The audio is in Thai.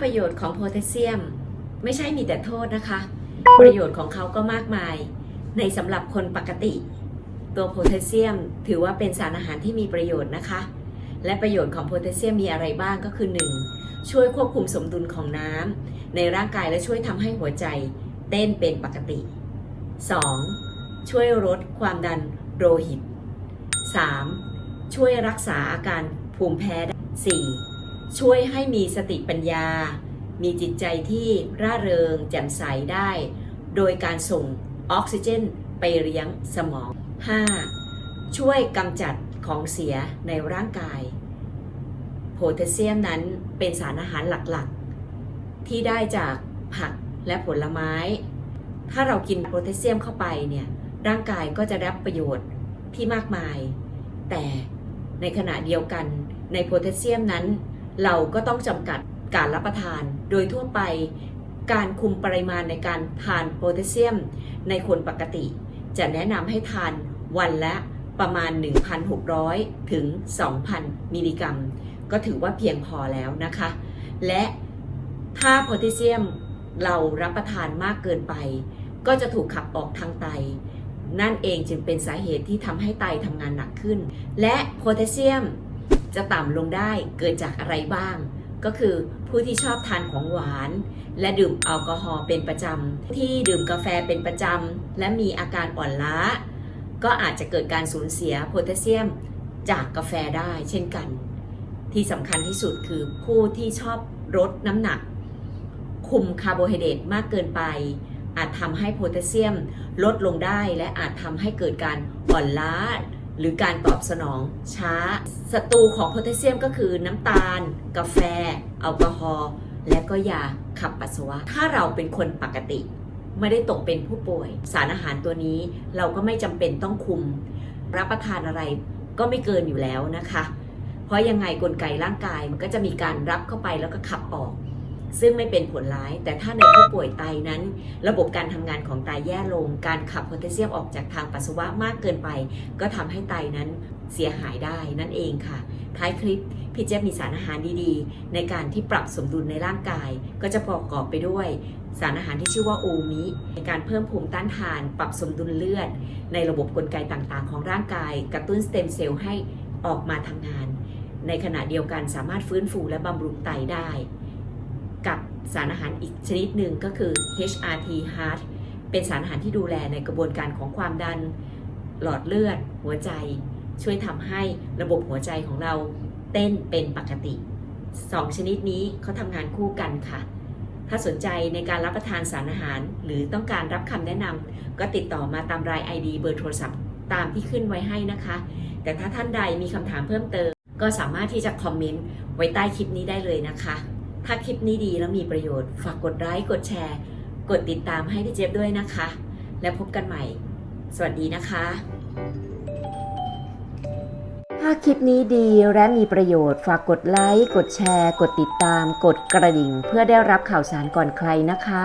ประโยชน์ของโพแทสเซียม ไม่ใช่มีแต่โทษนะคะ ประโยชน์ของเขาก็มากมาย ในสำหรับคนปกติ ตัวโพแทสเซียมถือว่าเป็นสารอาหารที่มีประโยชน์นะคะ และประโยชน์ของโพแทสเซียมมีอะไรบ้างก็คือ 1. ช่วยควบคุมสมดุลของน้ำในร่างกายและช่วยทำให้หัวใจเต้นเป็นปกติ 2. ช่วยลดความดันโลหิต 3. ช่วยรักษาอาการภูมิแพ้ 4. ช่วยให้มีสติปัญญา มีจิตใจที่ร่าเริงแจ่มใสได้ โดยการส่งออกซิเจนไปเลี้ยงสมอง 5. ช่วยกำจัดของเสียในร่างกาย โพแทสเซียมนั้นเป็นสารอาหารหลักๆ ที่ได้จากผักและผลไม้ ถ้าเรากินโพแทสเซียมเข้าไปเนี่ย ร่างกายก็จะได้ประโยชน์ที่มากมาย แต่ในขณะเดียวกันในโพแทสเซียมนั้น เราก็ต้องจำกัดการรับประทาน โดยทั่วไปการคุมปริมาณในการทานโพแทสเซียม ในคนปกติ จะแนะนำให้ทานวันละประมาณ 1,600 ถึง 2,000 มิลลิกรัม ก็ถือว่าเพียงพอแล้วนะคะ และถ้าโพแทสเซียมเรารับประทานมากเกินไป ก็จะถูกขับออกทางไต นั่นเองจึงเป็นสาเหตุที่ทำให้ไตทำงานหนักขึ้น และโพแทสเซียม จะต่ำลงได้เกิดจากอะไรบ้าง ก็คือผู้ที่ชอบทานของหวาน และดื่มแอลกอฮอล์เป็นประจำที่ดื่มกาแฟเป็นประจำและมีอาการอ่อนล้า ก็อาจจะเกิดการสูญเสียโพแทสเซียมจากกาแฟได้เช่นกัน ที่สำคัญที่สุดคือผู้ที่ชอบลดน้ำหนัก คุมคาร์โบไฮเดรตมากเกินไป อาจทำให้โพแทสเซียมลดลงได้ และอาจทำให้เกิดการอ่อนล้า หรือการตอบสนองช้าศัตรูของโพแทสเซียมก็คือน้ำตาล กาแฟ แอลกอฮอล์และก็ยาขับปัสสาวะ ถ้าเราเป็นคนปกติ ไม่ได้ตกเป็นผู้ป่วย สารอาหารตัวนี้เราก็ไม่จำเป็นต้องคุม รับประทานอะไรก็ไม่เกินอยู่แล้วนะคะ เพราะยังไงกลไกร่างกายมันก็จะมีการรับเข้าไปแล้วก็ขับออก ซึ่งไม่เป็นผลร้าย แต่ถ้าในผู้ป่วยไตนั้น ระบบการทำงานของไตแย่ลง การขับโพแทสเซียมออกจากทางปัสสาวะมากเกินไป ก็ทำให้ไตนั้นเสียหายได้นั่นเองค่ะ ท้ายคลิปพี่เจี๊มีสารอาหารดีๆ ในการที่ปรับสมดุลในร่างกาย ก็จะประกอบไปด้วย สารอาหารที่ชื่อว่าโอมิในการเพิ่มภูมิต้านทาน ปรับสมดุลเลือด ในระบบกลไกต่างๆ ของร่างกาย กระตุ้นสเต็มเซลล์ให้ออกมาทำงาน ในขณะเดียวกันสามารถฟื้นฟูและบำรุงไตได้ กับสารอาหารอีกชนิดหนึ่งก็คือ HRT Heart เป็นสารอาหารที่ดูแลในกระบวนการของความดัน หลอดเลือด หัวใจ ช่วยทำให้ระบบหัวใจของเราเต้นเป็นปกติ2ชนิดนี้เขาทำงานคู่กันค่ะ ถ้าสนใจในการรับประทานสารอาหาร หรือต้องการรับคำแนะนำก็ติดต่อมาตามราย ID เบอร์โทรศัพท์ ตามที่ขึ้นไว้ให้นะคะ แต่ถ้าท่านใดมีคำถามเพิ่มเติม ก็สามารถที่จะคอมเมนต์ไว้ใต้คลิปนี้ได้เลยนะคะ ถ้าคลิปนี้ดีแล้วมีประโยชน์ ฝากกดไลค์ กดแชร์ กดติดตามให้พี่เจี๊ยบด้วยนะคะ และพบกันใหม่ สวัสดีนะคะ ถ้าคลิปนี้ดีและมีประโยชน์ ฝากกดไลค์ กดแชร์ กดติดตาม กดกระดิ่ง เพื่อได้รับข่าวสารก่อนใครนะคะ